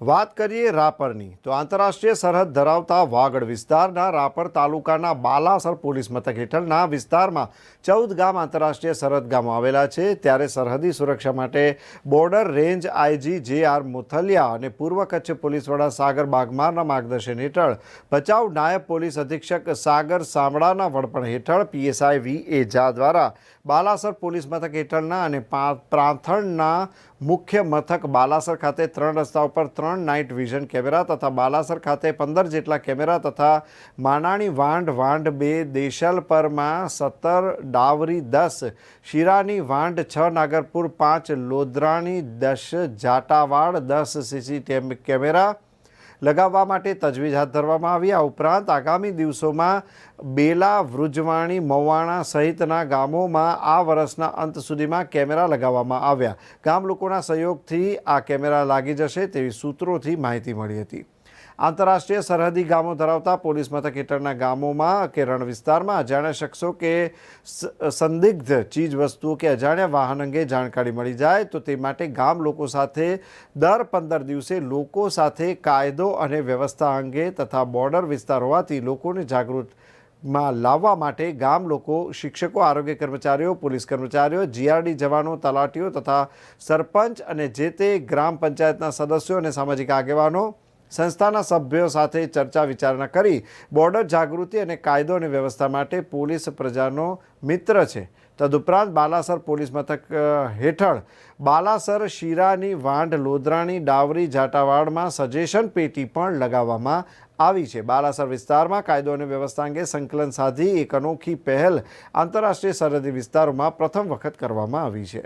વાત કરીએ રાપરની, તો આંતરરાષ્ટ્રીય સરહદ ધરાવતા વાગડ વિસ્તારના રાપર તાલુકાના બાલાસર પોલીસ મથક હેઠળના વિસ્તારમાં ચૌદ ગામ આંતરરાષ્ટ્રીય સરહદ ગામો આવેલા છે. ત્યારે સરહદી સુરક્ષા માટે border range IG J R Muthaliya અને પૂર્વ કચ્છ પોલીસ વડા સાગર બાગમારના માર્ગદર્શન હેઠળ ભચાઉ નાયબ પોલીસ અધિક્ષક સાગર સામડાના વડપણ હેઠળ પીએસઆઈ વી એ ઝા દ્વારા બાલાસર પોલીસ મથક હેઠળના અને પ્રાંથણના મુખ્ય મથક બાલાસર ખાતે ત્રણ રસ્તા ઉપર ત્રણ નાઇટ વિઝન કેમેરા તથા બાલાસર ખાતે પંદર જેટલા કેમેરા તથા માનાણી વાંઢ વાંઢ બે દેશલપરમાં સત્તર, ડાવરી દસ, શિરાની વાંઢ છ, નાગરપુર પાંચ લોધરાણી દસ, જાટાવાડ દસ સીસી કેમેરા લગાવવા માટે તજવીજ હાથ ધરવામાં આવી. આ ઉપરાંત આગામી દિવસોમાં બેલા, વૃજવાણી, મવાણા સહિતના ગામોમાં આ વર્ષના અંત સુધીમાં કેમેરા લગાવવામાં આવ્યા. ગામ લોકોના સહયોગથી આ કેમેરા લાગી જશે તેવી સૂત્રોથી માહિતી મળી હતી. આંતરરાષ્ટ્રીય સરહદી ગામો ધરાવતા પોલીસ મથક હેઠળના ગામોમાં કે રણ વિસ્તારમાં અજાણ્યા શખ્સો કે સંદિગ્ધ ચીજ વસ્તુઓ કે અજાણ્યા વાહન અંગે જાણકારી મળી જાય તો તે માટે ગામ લોકો સાથે દર પંદર દિવસે લોકો સાથે કાયદો અને વ્યવસ્થા અંગે તથા બોર્ડર વિસ્તાર હોવાથી લોકોને જાગૃતમાં લાવવા માટે ગામ લોકો, શિક્ષકો, આરોગ્ય કર્મચારીઓ, પોલીસ કર્મચારીઓ, જીઆરડી જવાનો, તલાટીઓ તથા સરપંચ અને જે તે ગ્રામ પંચાયતના સદસ્યો અને સામાજિક આગેવાનો સંસ્થાના સભ્યો સાથે ચર્ચા વિચારણા કરી બોર્ડર જાગૃતિ અને કાયદો અને વ્યવસ્થા માટે પોલીસ પ્રજાનો મિત્ર છે. તદુપરાંત બાલાસર પોલીસ મથક હેઠળ બાલાસર શિરાની વાંઢ લોધરાણી ડાવરી જાટાવાડમાં સજેશન પેટી પણ લગાવવામાં આવી છે. બાલાસર વિસ્તારમાં કાયદો અને વ્યવસ્થા અંગે સંકલન સાધી એક અનોખી પહેલ આંતરરાષ્ટ્રીય સરહદી વિસ્તારોમાં પ્રથમ વખત કરવામાં આવી છે.